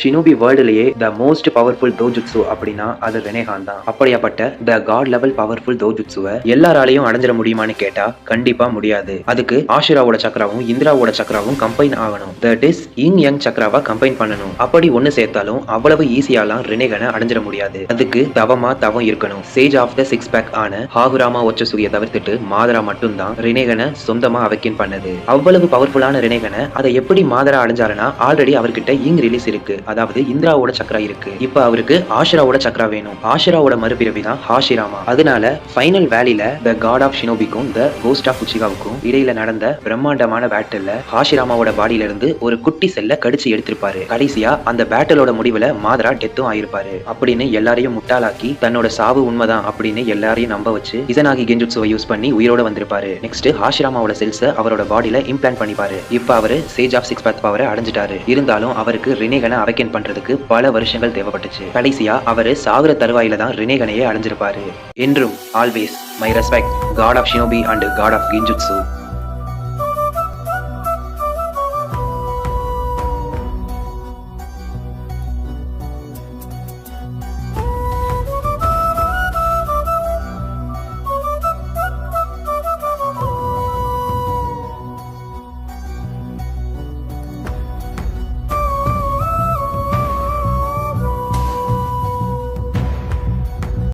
Shinobi வேர்ல்டுலயே the most powerful தோஜுட்சு அப்படின்னா அது ரெனேகான் தான். அப்படியாப்பட்ட த காட் லெவல் பவர்ஃபுல் தோஜுட்சுவை எல்லாராலையும் அடைஞ்சிட முடியுமான்னு கேட்டா கண்டிப்பா முடியாது. அதுக்கு ஆஷிராவோட சக்கராவும் இந்திராவோட சக்கராவும் கம்பைன் ஆகணும். தட் இஸ் இங் யங் சக்கராவா கம்பைன் பண்ணணும். அப்படி ஒண்ணு சேர்த்தாலும் அவ்வளவு ஈஸியாலாம் ரெனேகனை அடைஞ்சிட முடியாது. அதுக்கு தவமா தவம் இருக்கணும். Sage of the six back ஆன ஹாகுராமா ஒச்சசூரிய தவிர்த்துட்டு மாதரா மட்டும்தான் ரெனேகனை சொந்தமா அவக்கின் பண்ணது. அவ்வளவு பவர்ஃபுல்லான ரெனேகனை அதை எப்படி மாதரா அடைஞ்சாருன்னா ஆல்ரெடி அவர்கிட்ட இங் ரிலீஸ் இருக்கு. அதாவது இந்திராவோட சக்ரா இருக்கு. இப்ப அவருக்கு ஆஷிராவோட சக்ரா வேணும். ஆஷிராவோட மறுபிறவி தான் ஹாஷிராமா. அதனால ஃபைனல் வேலில த காட் ஆஃப் ஷினோபிக்கும் த கோஸ்ட் ஆஃப் உச்சிகாவுக்கும் இடையில நடந்த பிரம்மாண்டமான பேட்டில்ல ஹாஷிராமாவோட பாடியில இருந்து ஒரு குட்டி செல்ல கடிச்சு எடுத்திருப்பாரு. கடைசியா அந்த பேட்டலோட முடிவுல மாதரா டெத்தும் ஆயிருப்பாரு. அப்படின்னு எல்லாரையும் முட்டாளாக்கி தன்னோட சாவு உண்மைதான் அப்படின்னு எல்லாரையும் நம்ப வச்சு இசனாகி கெஞ்சுட்சுவை யூஸ் பண்ணி உயிரோட வந்திருப்பாரு. நெக்ஸ்ட் ஹாஷிராமாவோட செல்ஸை அவரோட பாடியில இம்ப்ளான்ட் பண்ணிப்பாரு. இப்ப அவரு சேஜ் ஆஃப் சிக்ஸ் பேத் பவரை அடைஞ்சிட்டாரு. இருந்தாலும் அவருக்கு ரினேகனை அவைக்கன் பண்றதுக்கு பல வருஷங்கள் தேவைப்பட்டுச்சு. கடைசியா அவரு சாகுற தருவாயில தான் ரினேகனையே அடைஞ்சிருப்பாரு என்றும் always my respect god of shinobi and god of kinjutsu